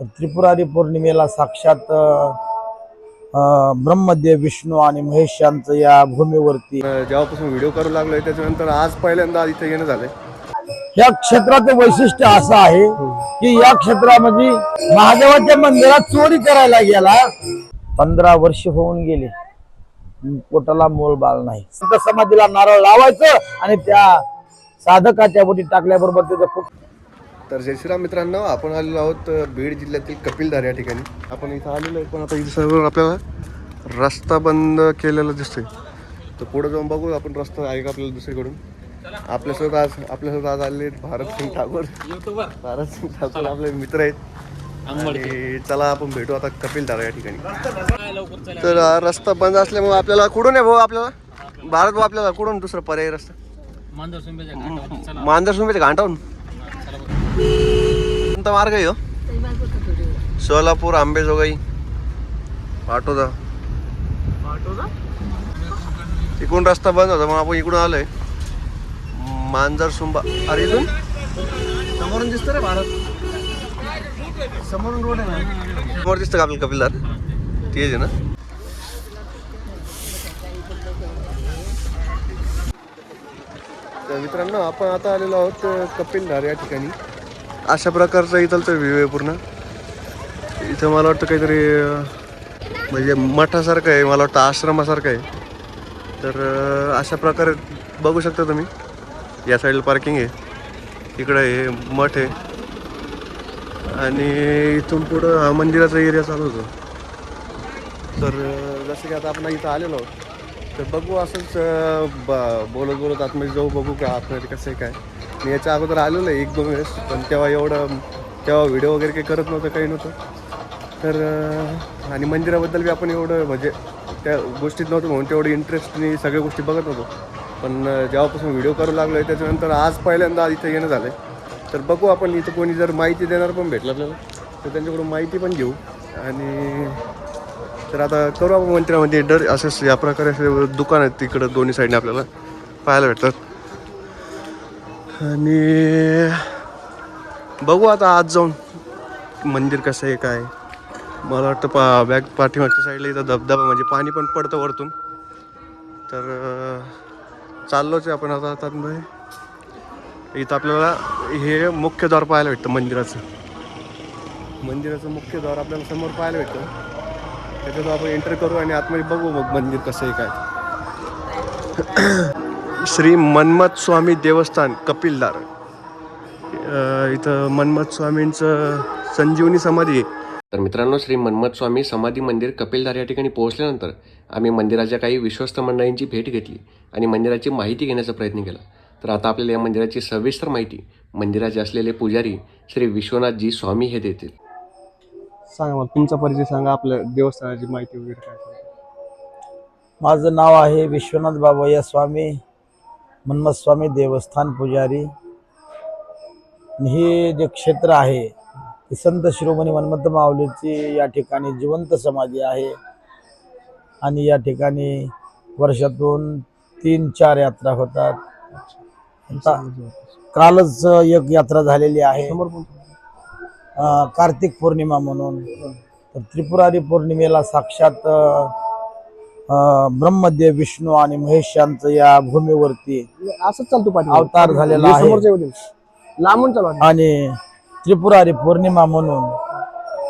तर त्रिपुरारी पौर्णिमेला साक्षात ब्रह्मदेव विष्णू आणि महेश यांचं या भूमीवरती जेव्हापासून व्हिडिओ करू लागलोय त्याच्यानंतर आज पहिल्यांदा इथे येणं झालंय. या क्षेत्राचं वैशिष्ट्य असं आहे की या क्षेत्रामध्ये महादेवाच्या मंदिरात चोरी करायला गेला. पंधरा वर्ष होऊन गेले. पोटाला मोल बाळ नाही. संत समाधीला नारळ लावायचं आणि त्या साधकाच्या बोटी टाकल्याबरोबर त्याचं फुट तर जय श्रीराम मित्रांनो आपण आलेलो आहोत बीड जिल्ह्यातील कपिलधार या ठिकाणी. आपण इथं आलेलो आहे पण आता इथं सर्व आपल्याला रस्ता बंद केलेला दिसतोय. तर पुढे जाऊन बघू आपण रस्ता आहे का आपल्याला दुसरीकडून. आपल्यासोबत आज आपल्यासोबत आज आलेले आहेत भारत सिंग ठाकूर. भारत सिंग ठाकूर आपले मित्र आहेत. आणि चला आपण भेटू आता कपिलधारा या ठिकाणी. तर हा रस्ता बंद असल्यामुळे आपल्याला कुठून आहे भाऊ आपल्याला? भारत भाऊ आपल्याला कुठून दुसरा पर्याय रस्ता? मांजर सुंबेच्या घाटावून कोणता मार्ग आहे हो सोलापूर आंबेजोगाई पाटोदा इकडून रस्ता बंद होता मग आपण इकडून आलोय मांजर सुंबा अरे इथून समोरून दिसतं रे भारत समोरून रोड आहे समोर दिसतं का आपल्याला कपिलदार तेच आहे ना तर मित्रांनो आपण आता आलेलो आहोत कपिलधार या ठिकाणी. अशा प्रकारचा इथलचा व्ह्यू आहे पूर्ण. इथं मला वाटतं काहीतरी म्हणजे मठासारखं आहे मला वाटतं आश्रमासारखं आहे. तर अशा प्रकारे बघू शकता तुम्ही. या साईडला पार्किंग आहे. इकडं हे मठ आहे. आणि इथून पुढं हा मंदिराचा एरिया चालू होतो. तर जसं की आता आपण इथं आलेलो आहोत. तर बघू असंच ब- बोलत बोलत आतमध्ये जाऊ बघू का आतमध्ये कसं आहे काय. मी याच्या अगोदर आलेलो आहे एक दोन वेळेस पण तेव्हा एवढं तेव्हा व्हिडिओ वगैरे काही करत नव्हतं काही नव्हतं. तर आणि मंदिराबद्दल बी आपण एवढं म्हणजे त्या गोष्टीत नव्हतं म्हणून तेवढं इंटरेस्टनी सगळ्या गोष्टी बघत नव्हतो पण जेव्हापासून व्हिडिओ करू लागलो आहे त्याच्यानंतर आज पहिल्यांदा इथं येणं झालं आहे तर बघू आपण इथं कोणी जर माहिती देणार पण भेटलं आपल्याला तर त्यांच्याकडून माहिती पण घेऊ. आणि तर आता करू आपण मंदिरामध्ये डर असेच या प्रकारे असे दुकान आहेत तिकडं दोन्ही साईडने आपल्याला पाहायला भेटतात. आणि बघू आता आज जाऊन मंदिर कसं आहे काय मला वाटतं पा बॅग पाठीमागच्या साईडला इथं धबधबा म्हणजे पाणी पण पडतं वरतून. तर चाललोच आहे आपण आता आता मध्ये. इथं आपल्याला हे मुख्य द्वार पाहायला भेटतं मंदिराचं. मंदिराचं मुख्य द्वार आपल्याला समोर पाहायला भेटतं. त्याच्यात आपण एंटर करू आणि आतमध्ये बघू मग मंदिर कसं आहे काय. श्री मन्मथ स्वामी देवस्थान कपिलदार. इथं मन्मथ स्वामींचं संजीवनी समाधी आहे. तर मित्रांनो श्री मन्मथ स्वामी समाधी मंदिर कपिलधार या ठिकाणी पोहोचल्यानंतर आम्ही मंदिराच्या काही विश्वस्त मंडळींची भेट घेतली आणि मंदिराची माहिती घेण्याचा प्रयत्न केला. तर आता आपल्याला या मंदिराची सविस्तर माहिती मंदिराचे असलेले पुजारी श्री विश्वनाथजी स्वामी हे देतील. सांगा मला तुमचा परिचय सांगा आपल्या देवस्थानाची माहिती वगैरे काय माझं नाव आहे विश्वनाथ बाबయ్య स्वामी मन्मथ स्वामी देवस्थान पुजारी. आणि हे जे क्षेत्र आहे ते संत शिरोमणी मन्मथ माऊलीची या ठिकाणी जिवंत समाधी आहे. आणि या ठिकाणी वर्षातून तीन चार यात्रा होतात. आता कालच एक यात्रा झालेली आहे. अं, कार्तिक पौर्णिमा म्हणून. तर त्रिपुरारी पौर्णिमेला साक्षात ब्रह्मदेव विष्णू आणि महेश यांचं या भूमीवरती असंच चालतो अवतार झालेला आहे. लांबून चालू आणि त्रिपुरारी पौर्णिमा म्हणून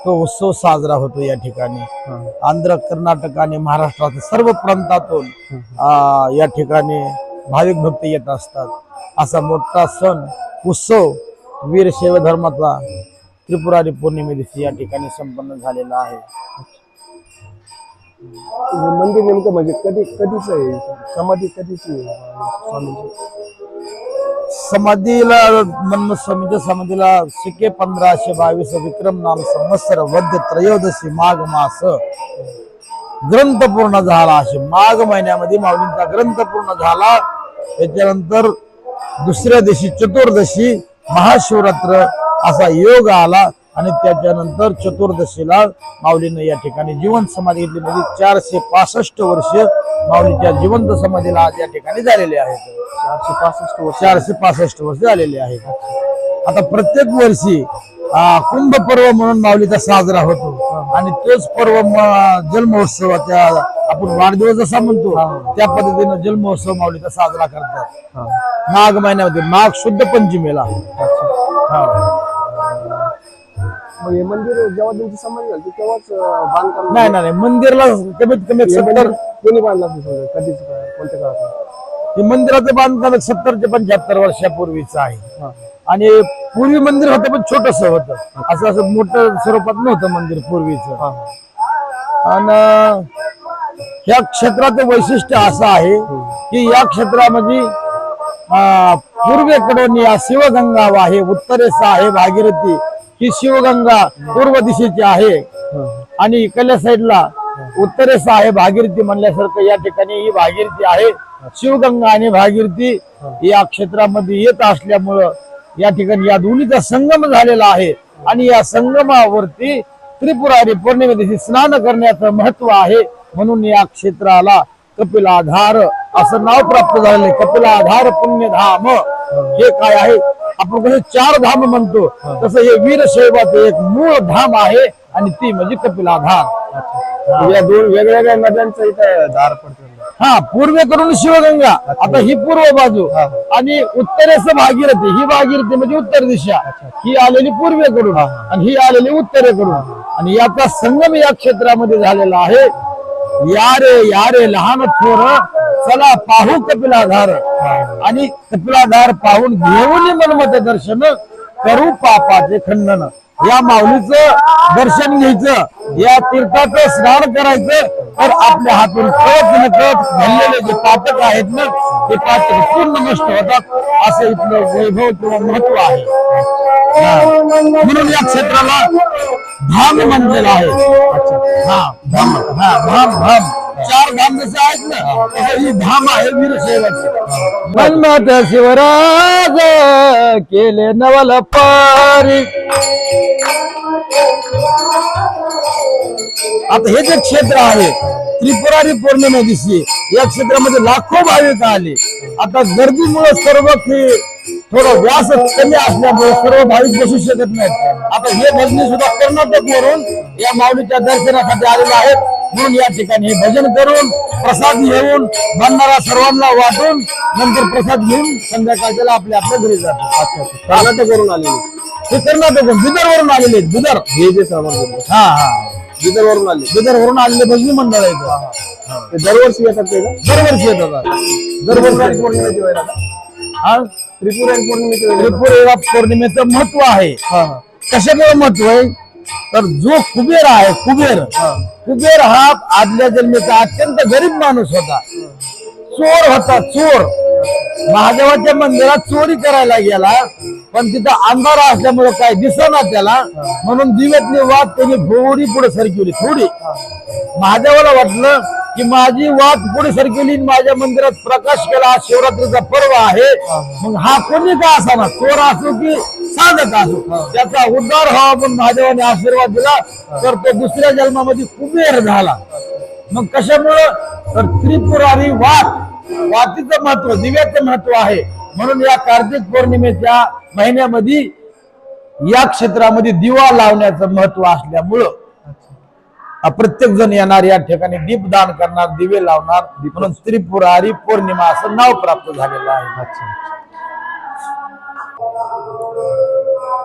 तो उत्सव साजरा होतो या ठिकाणी. आंध्र कर्नाटक आणि महाराष्ट्रात सर्व प्रांतातून या ठिकाणी भाविक भक्त येत असतात. असा मोठा सण उत्सव वीरशैव धर्माचा त्रिपुरारी पौर्णिमे दिवशी या ठिकाणी संपन्न झालेला आहे. मंदिर नेमकं म्हणजे कधी कधीच आहे? समाधी कधीची आहे? स्वामींची? समाधीला मन्मथ स्वामीच्या समाधीला शिके पंधराशे बावीस विक्रम नाम संवत्सर वद्य त्रयोदशी माघ मास ग्रंथ पूर्ण झाला असे. माघ महिन्यामध्ये माऊलींचा ग्रंथ पूर्ण झाला. त्याच्यानंतर दुसऱ्या दिवशी चतुर्दशी महाशिवरात्र असा योग आला आणि त्याच्यानंतर चतुर्दशीला माऊलीनं या ठिकाणी जिवंत समाधी घेतली. म्हणजे चारशे पासष्ट वर्ष माऊलीच्या जिवंत समाधीला आज या ठिकाणी झालेले आहेत. चारशे पासष्ट वर्ष. चारशे पासष्ट वर्ष झालेले आहेत. आता प्रत्येक वर्षी कुंभ पर्व म्हणून माऊलीचा साजरा होतो. आणि तोच पर्व त्या आपण वाढदिवस जसा म्हणतो त्या पद्धतीनं जन्मोत्सव माऊलीचा साजरा करतात. माघ महिन्यामध्ये माघ शुद्ध पंचमीला. हा. मग हे मंदिर जेव्हा तुमची समाधी झाली तेव्हाच अं, बांधकाम नाही नाही नाही, मंदिरला कमीत कमी एक हे सत्तर मंदिर कोणी बांधलं समजा? कधीच काय, कोणत्या काळात? हे मंदिराचं बांधकाम एक सत्तर ते पंच्याहत्तर वर्षापूर्वीचं आहे. हा. आणि पूर्वी मंदिर होतं पण छोटस होतं. असं असं मोठं स्वरूपात नव्हतं मंदिर पूर्वीचं. हा. आणि ह्या क्षेत्राचं वैशिष्ट्य असं आहे की या क्षेत्रामध्ये अं, पूर्वेकडून या शिवगंगा आहे उत्तरेस आहे भागीरथी. ही शिवगंगा पूर्व दिशेची आहे. आणि इकडल्या साईडला उत्तरेस आहे भागीरथी म्हणल्यासारखं या ठिकाणी ही भागीरथी आहे. शिवगंगा आणि भागीरथी या क्षेत्रामध्ये येत असल्यामुळं या ठिकाणी या दोन्हीचा संगम झालेला आहे. आणि या संगमावरती त्रिपुरारी पौर्णिमे दिवशी स्नान करण्याचं महत्त्व आहे म्हणून या क्षेत्राला कपिलाधार असं नाव प्राप्त झालेलं आहे. कपिलाधार पुण्यधाम. हे काय आहे? आपण कसं चार धाम म्हणतो. तसं हे वीरशैवाचं एक मूळ धाम आहे आणि ती म्हणजे कपिलाधार. या दोन वेगवेगळ्या नद्यांचा इथं धार पडतो. हा पूर्वेकडून शिवगंगा. आता ही पूर्व बाजू. आणि उत्तरेस भागीरथी. ही भागीरथी म्हणजे उत्तर दिशा. ही आलेली पूर्वेकडून आणि ही आलेली उत्तरेकडून. आणि याचा संगम या क्षेत्रामध्ये झालेला आहे. या रे या रे लहान थोर चला पाहू कपिलाधार आणि कपिलाधार पाहून घेऊन मनमत दर्शन करू पापाचे खंडन या माऊलीचं दर्शन घ्यायचं या तीर्थाचं स्नान करायचं तर आपल्या हातून कळत न कळत घडलेले जे पातक आहेत ना ते पातक पूर्ण नष्ट होतात असं इथलं वैभव किंवा महत्त्व आहे. म्हणून या क्षेत्राला धाम म्हणलेलं आहे. हा धाम हा धाम धाम चार धाम जसे आहेत ना तसं ही धाम आहे वीरशैवाची शिवराज केले नवल पारी. आता हे जे क्षेत्र आहे त्रिपुरारी पौर्णिमे दिवशी या क्षेत्रामध्ये लाखो भाविक आले. आता गर्दीमुळे सर्व थोडं व्यास कमी असल्यामुळे सर्व भाविक बसू शकत नाहीत. आता हे भजनी सुद्धा कर्नाटक वरून या माऊलीच्या दर्शनासाठी आलेले आहेत. म्हणून या ठिकाणी हे भजन करून प्रसाद घेऊन बनणारा सर्वांना वाटून नंतर प्रसाद घेऊन संध्याकाळच्याला आपल्या आपल्या घरी जातात. कर्नाटकवरून आलेले. हे कर्नाटक बिदर वरून आलेले आहेत. बिदर. हे जे सामान हा हा. विदर्भवरून आले बिदर वरून आलेले भजनी मंडळ आहेत ते दरवर्षी येतात ते दरवर्षी येतात. दरवर्षी पौर्णिमेची आहे. हा? पौर्णिमेची. त्रिपुरा पौर्णिमेचं महत्त्व आहे. कशामुळे महत्त्व आहे? तर जो कुबेर आहे कुबेर. कुबेर हा आदल्या जन्मेचा अत्यंत गरीब माणूस होता. चोर होता चोर. महादेवाच्या मंदिरात चोरी करायला गेला पण तिथं अंधार असल्यामुळे काय दिसना त्याला. म्हणून दिव्यातली वाट त्यांनी थोडी पुढे सरकवली थोडी. महादेवाला वाटलं की माझी वाट पुढे सरकेली माझ्या मंदिरात प्रकाश केला. शिवरात्रीचा पर्व आहे. मग हा कोणी का असावा? चोर असो की साधक असो? त्याचा उद्धार व्हावा पण महादेवाने आशीर्वाद दिला. तर तो दुसऱ्या जन्मामध्ये कुबेर झाला. मग कशामुळं? तर त्रिपुरारी वाट वातीचं महत्त्व दिव्याचं महत्त्व आहे. म्हणून या कार्तिक पौर्णिमेच्या महिन्यामध्ये या क्षेत्रामध्ये दिवा लावण्याचं महत्त्व असल्यामुळं प्रत्येक जण येणार या ठिकाणी दीपदान करणार दिवे लावणार म्हणून त्रिपुरारी पौर्णिमा असं नाव प्राप्त झालेलं आहे.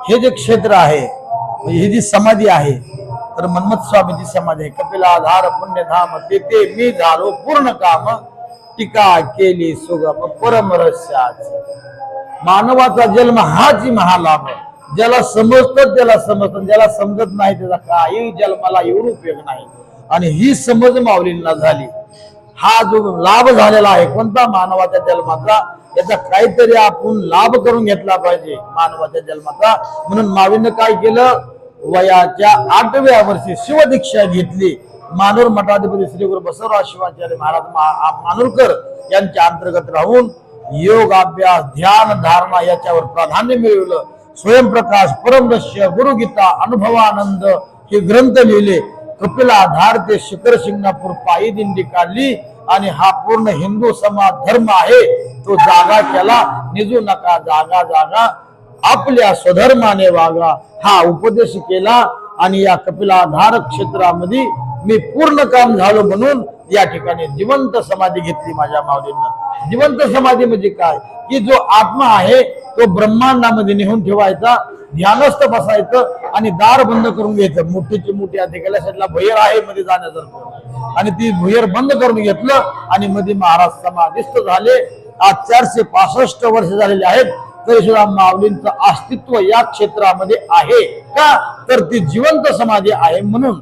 हे जे क्षेत्र आहे म्हणजे ही जी समाधी आहे तर मन्मथ स्वामीची समाधी आहे. कपिला आधार पुण्यधाम तेथे मी झालो पूर्ण काम टीका केली सुगम परम रहस्याची. मानवाचा जन्म हाच महालाभ ज्याला समजतं त्याला समजतं. ज्याला समजत नाही त्याचा काही जन्माला एवढं उपयोग नाही. आणि ही समज माऊलींना झाली. हा जो लाभ झालेला आहे कोणता? मानवाच्या जन्माचा याचा काहीतरी आपण लाभ करून घेतला पाहिजे मानवाच्या जन्माचा म्हणून माऊलीनं काय केलं? वयाच्या आठव्या वर्षी शिवदीक्षा घेतली. मानूर मठाधिपती श्री गुरु बसवराज शिवाचार्य महाराज मा- मानूरकर यांच्या अंतर्गत राहून योग अभ्यास ध्यान धारणा याच्यावर प्राधान्य मिळवलं. स्वयंप्रकाश परमदश्य गुरुगीता अनुभवानंद हे ग्रंथ लिहिले. कपिलाधार ते शिखर शिंगणापूर पायी दिंडी काढली आणि हा पूर्ण हिंदू समाज धर्म आहे. तो जागा केला. निजू नका जागा जागा. आपल्या स्वधर्माने वागा. हा उपदेश केला आणि या कपिलाधार क्षेत्रामध्ये मी पूर्ण काम झालो म्हणून या ठिकाणी जिवंत समाधी घेतली माझ्या माऊलींना. जिवंत समाधी म्हणजे काय? की जो आत्मा आहे तो ब्रह्मांडामध्ये नेहून ठेवायचा ध्यानस्थ बसायचं आणि दार बंद करून घ्यायचं. मोठीची मोठी आता गेल्या साईडला भुयर आहे मध्ये जाण्यासारखं. आणि ती भुयर बंद करून घेतलं आणि मध्ये महाराज समाधिस्थ झाले. आज चारशे पासष्ट वर्ष झालेले आहेत तरी सुद्धा माऊलींचं अस्तित्व या क्षेत्रामध्ये आहे का? तर ती जिवंत समाधी आहे म्हणून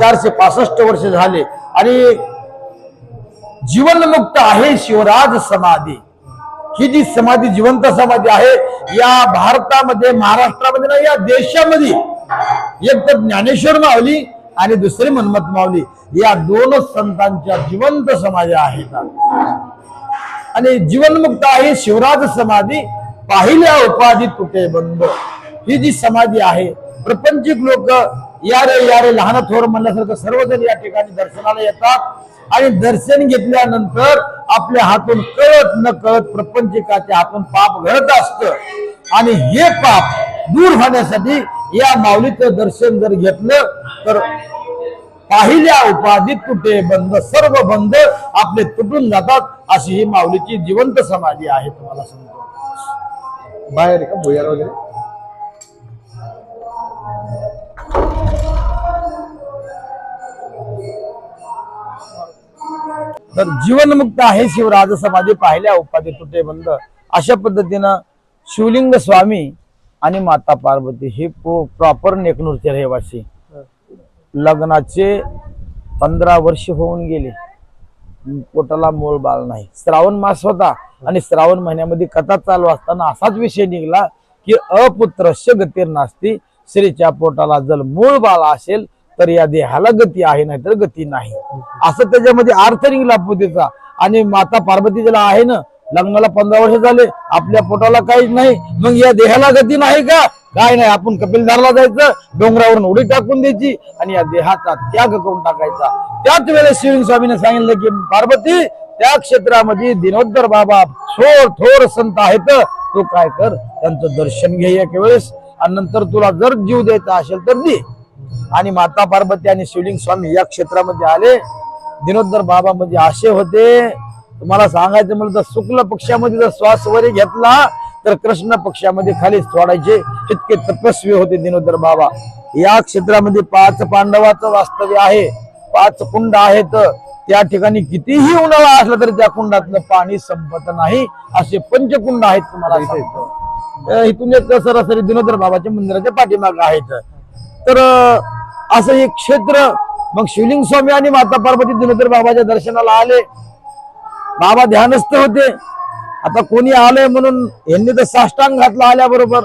चारशे पासष्ट वर्ष झाले. आणि जीवनमुक्त आहे शिवराज समाधी. ही जी समाधी जिवंत समाधी आहे या भारतामध्ये महाराष्ट्रामध्ये ना या देशामध्ये एक तर ज्ञानेश्वर मावली आणि दुसरी मनमत मावली या दोनच संतांच्या जिवंत समाधी आहेत. आणि जीवनमुक्त आहे शिवराज समाधी. पाहिल्या उपाधी तुटे बंद. ही जी समाधी आहे प्रपंचिक लोक या रे या रे लहान थोर म्हणल्यासारखं सर्वजण या ठिकाणी दर्शनाला येतात. आणि दर्शन घेतल्यानंतर आपल्या हातून कळत न कळत प्रपंचिकाच्या हातून पाप घडत असत. आणि हे पाप दूर होण्यासाठी या माऊलीचं दर्शन जर घेतलं तर पाहिल्या उपाधी तुटे बंद सर्व बंद आपले तुटून जातात. अशी ही माऊलीची जिवंत समाधी आहे तुम्हाला सांगतो. बाहेर का? भुयार वगैरे? तर जीवनमुक्त आहे शिवराज समाधी पाहिल्या उपाधी तुटे बंद. अशा पद्धतीनं शिवलिंग स्वामी आणि माता पार्वती हे प्रॉपर नेकनूरचे रहिवासी लग्नाचे पंधरा वर्ष होऊन गेले. पोटाला मूळ बाळ नाही. श्रावण मास होता आणि श्रावण महिन्यामध्ये कथा चालू असताना असाच विषय निघला की अपुत्रस्य गतीर नास्ती स्त्रीच्या पोटाला जर मूळ बाळ असेल तर या देहाला गती आहे नाही तर गती नाही. असं त्याच्यामध्ये अर्थ निघला पुतीचा आणि माता पार्वती ज्याला आहे ना लग्नाला पंधरा वर्ष झाले आपल्या पोटाला काहीच नाही. मग या देहाला गती नाही का? काय नाही आपण कपिलधारला जायचं डोंगरावरून उडी टाकून द्यायची आणि या देहाचा त्याग करून टाकायचा. त्याच वेळेस शिवण स्वामीने सांगितलं की पार्वती त्या क्षेत्रामध्ये दिनोत्तर बाबा थोर थोर संत आहेत. तू काय कर? त्यांचं दर्शन घे एक वेळेस. आणि नंतर तुला जर जीव द्यायचा असेल तर दे. आणि माता पार्वती आणि शिवलिंग स्वामी या क्षेत्रामध्ये आले. दिनोत्तर बाबा म्हणजे असे होते. तुम्हाला सांगायचं म्हणलं तर शुक्ल पक्षामध्ये जर श्वास वरी घेतला तर कृष्ण पक्षामध्ये खाली सोडायचे इतके तपस्वी होते दिनोत्तर बाबा. या क्षेत्रामध्ये पाच पांडवाचं वास्तव्य आहे. पाच कुंड आहेत. त्या ठिकाणी कितीही उन्हाळा असला तरी त्या कुंडातलं पाणी संपत नाही. असे पंचकुंड आहेत तुम्हाला इथून एक सरासरी दिनोदर बाबाच्या मंदिराच्या पाठीमाग आहेत. तर असं एक क्षेत्र मग शिवलिंग स्वामी आणि माता पार्वती दिनोदर बाबाच्या दर्शनाला आले. बाबा ध्यानस्थ होते. आता कोणी आलंय म्हणून यांनी तर साष्टांग घातला आल्याबरोबर.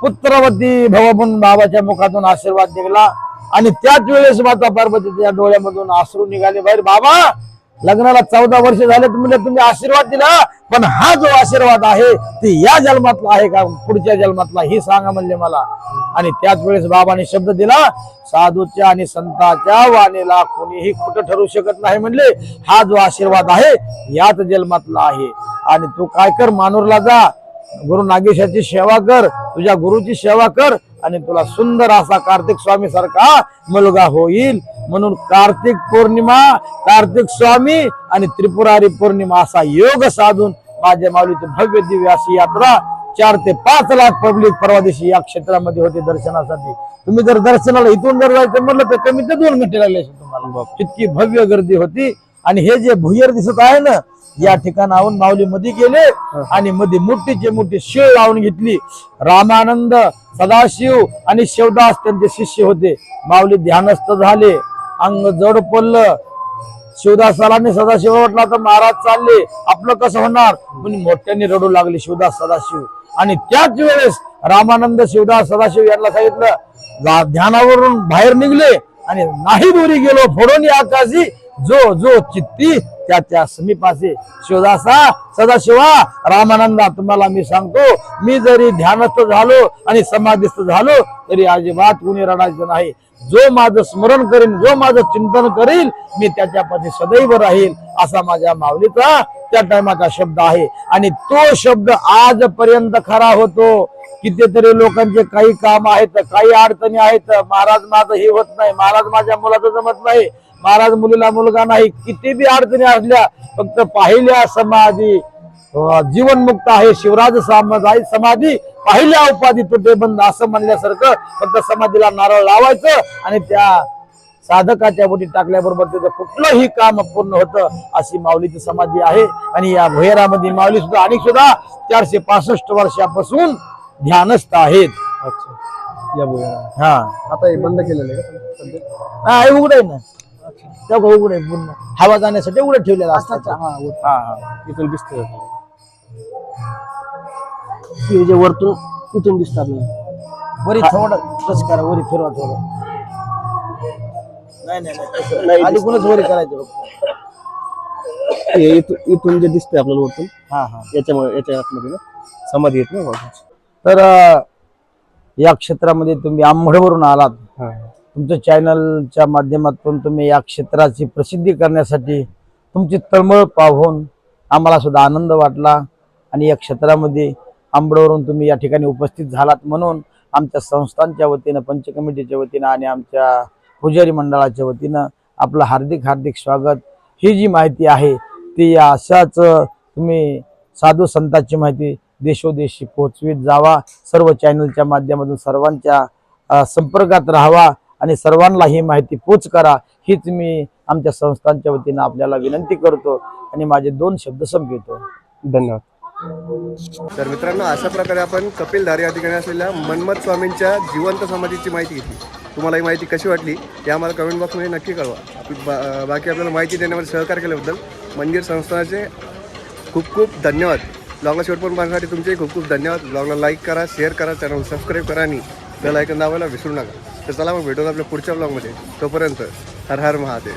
पुत्रवती भव म्हणून बाबाच्या मुखातून आशीर्वाद निघाला. आणि त्याच वेळेस माता पार्वतीच्या डोळ्यामधून आसरू निघाले. बाहेर बाबा लग्नाला चौदा वर्ष झाले तुम्ही तुम्ही आशीर्वाद दिला पण हा जो आशीर्वाद आहे ते या जन्मातला आहे का? पुढच्या जन्मातला ही सांगा म्हणले मला. आणि त्याच वेळेस बाबाने शब्द दिला साधूच्या आणि संताच्या वाणीला कोणीही कुठं ठरू शकत नाही म्हणले. हा जो आशीर्वाद आहे याच जन्मातला आहे. आणि तू काय कर मानूरला जा. गुरु नागेशाची सेवा कर तुझ्या गुरुची सेवा कर आणि तुला सुंदर असा कार्तिक स्वामी सारखा मुलगा होईल. म्हणून कार्तिक पौर्णिमा कार्तिक स्वामी आणि त्रिपुरारी पौर्णिमा असा योग साधून माझ्या माऊलीची भव्य दिव्य अशी यात्रा चार ते पाच लाख पब्लिक परवा दिवशी या क्षेत्रामध्ये होते दर्शनासाठी. तुम्ही जर दर्शनाला इथून जर जायचं म्हणलं तर कमी ते दोन घंटे लागले असेल तुम्हाला. इतकी भव्य गर्दी होती. आणि हे जे भुयर दिसत आहे ना या ठिकाणाहून माऊली मध्ये गेले आणि मध्ये मोठीचे मोठी शिळ लावून घेतली. रामानंद सदाशिव आणि शिवदास त्यांचे शिष्य होते. माऊली ध्यानस्थ झाले. अंग जड पडलं. शिवदासाला आणि सदाशिव म्हटला तर महाराज चालले. आपलं कसं होणार? म्हणून मोठ्यांनी रडू लागले शिवदास सदाशिव. आणि त्याच वेळेस रामानंद शिवदास सदाशिव यांना सांगितलं ध्यानावरून बाहेर निघले आणि नाही दोरी गेलो फोडून आकाशी जो जो चित्ती त्या त्या समीपासे शिवदासा सदाशिवा रामानंदा तुम्हाला मी सांगतो मी जरी ध्यानस्थ झालो आणि समाधीस्थ झालो तरी अजिबात कुणी रडायचं नाही. जो माझं स्मरण करीन जो माझं चिंतन करील मी त्याच्यापाशी सदैव राहील असा माझ्या माऊलीचा त्या टायमाचा शब्द आहे. आणि तो शब्द आजपर्यंत खरा होतो. कितीतरी लोकांचे काही काम आहेत काही अडचणी आहेत. महाराज माझं हे होत नाही. महाराज माझ्या मुलाचं जमत नाही. महाराज मुलीला मुलगा नाही. किती बी अडचणी असल्या फक्त पाहिल्या समाधी. जीवनमुक्त आहे शिवराज समाधी समाधी पाहिल्या उपाधी तुटे बंद असं म्हणल्यासारखं फक्त समाधीला नारळ लावायचं आणि त्या साधकाच्या बोटी टाकल्याबरोबर त्याचं कुठलंही काम पूर्ण होतं अशी माऊलीची समाधी आहे. आणि या भैरामध्ये माऊली सुद्धा आणि सुद्धा चारशे पासष्ट वर्षापासून ध्यानस्थ आहेत. अच्छा. या बोया हा. आता हे बंद केलेलं आहे का? हा, हे उघड आहे ना. त्या उघड पूर्ण. हवा जाण्यासाठी उघडं ठेवलेलं असतं हा हा दिसतंय हे जे वरतून तिथून दिसतात आपल्याला वरी थोडं टच करा वरी फिरवा थोडं. नाही नाही. आधी कुणच वरी करायचं. हे इथून इथून जे दिसतंय आपल्याला वरतून हा हा. याच्यामुळे याच्या आतमध्ये ना समाधी येत ना. तर या क्षेत्रामध्ये तुम्ही आंबडवरून आलात. तुमच्या चॅनलच्या माध्यमातून तुम्ही या क्षेत्राची प्रसिद्धी करण्यासाठी तुमची तळमळ पाहून आम्हाला सुद्धा आनंद वाटला. आणि या क्षेत्रामध्ये आंबडवरून तुम्ही या ठिकाणी उपस्थित झालात म्हणून आमच्या संस्थांच्या वतीनं पंचकमिटीच्या वतीनं आणि आमच्या पुजारी मंडळाच्या वतीनं आपलं हार्दिक हार्दिक स्वागत. ही जी माहिती आहे ती अशाच तुम्ही साधू संतांची माहिती देशोदेशी पोहोचवीत जावा. सर्व चॅनलच्या माध्यमातून सर्वांच्या संपर्कात राहावा. आणि सर्वांना ही माहिती पोच करा हीच मी आमच्या संस्थांच्या वतीनं आपल्याला विनंती करतो आणि माझे दोन शब्द संपवितो. धन्यवाद. तर मित्रांनो अशा प्रकारे आपण कपिलधारी या ठिकाणी असलेल्या मन्मथ स्वामींच्या जिवंत समाधीची माहिती घेतली. तुम्हाला ही माहिती कशी वाटली ते आम्हाला कमेंट बॉक्समध्ये नक्की कळवा. आपली बा- बाकी आपल्याला माहिती देण्यामध्ये सहकार्य केल्याबद्दल मंदिर संस्थानाचे खूप खूप धन्यवाद. ब्लॉगला शेवटपर्यंत पाहण्यासाठी तुमचे खूप खूप धन्यवाद. ब्लॉगला लाईक करा शेअर करा चॅनल सबस्क्राईब करा आणि बेल ऐकून दाबायला विसरू नका. तर चला मग भेटून आपल्या पुढच्या ब्लॉगमध्ये तोपर्यंत हर हर महादेव.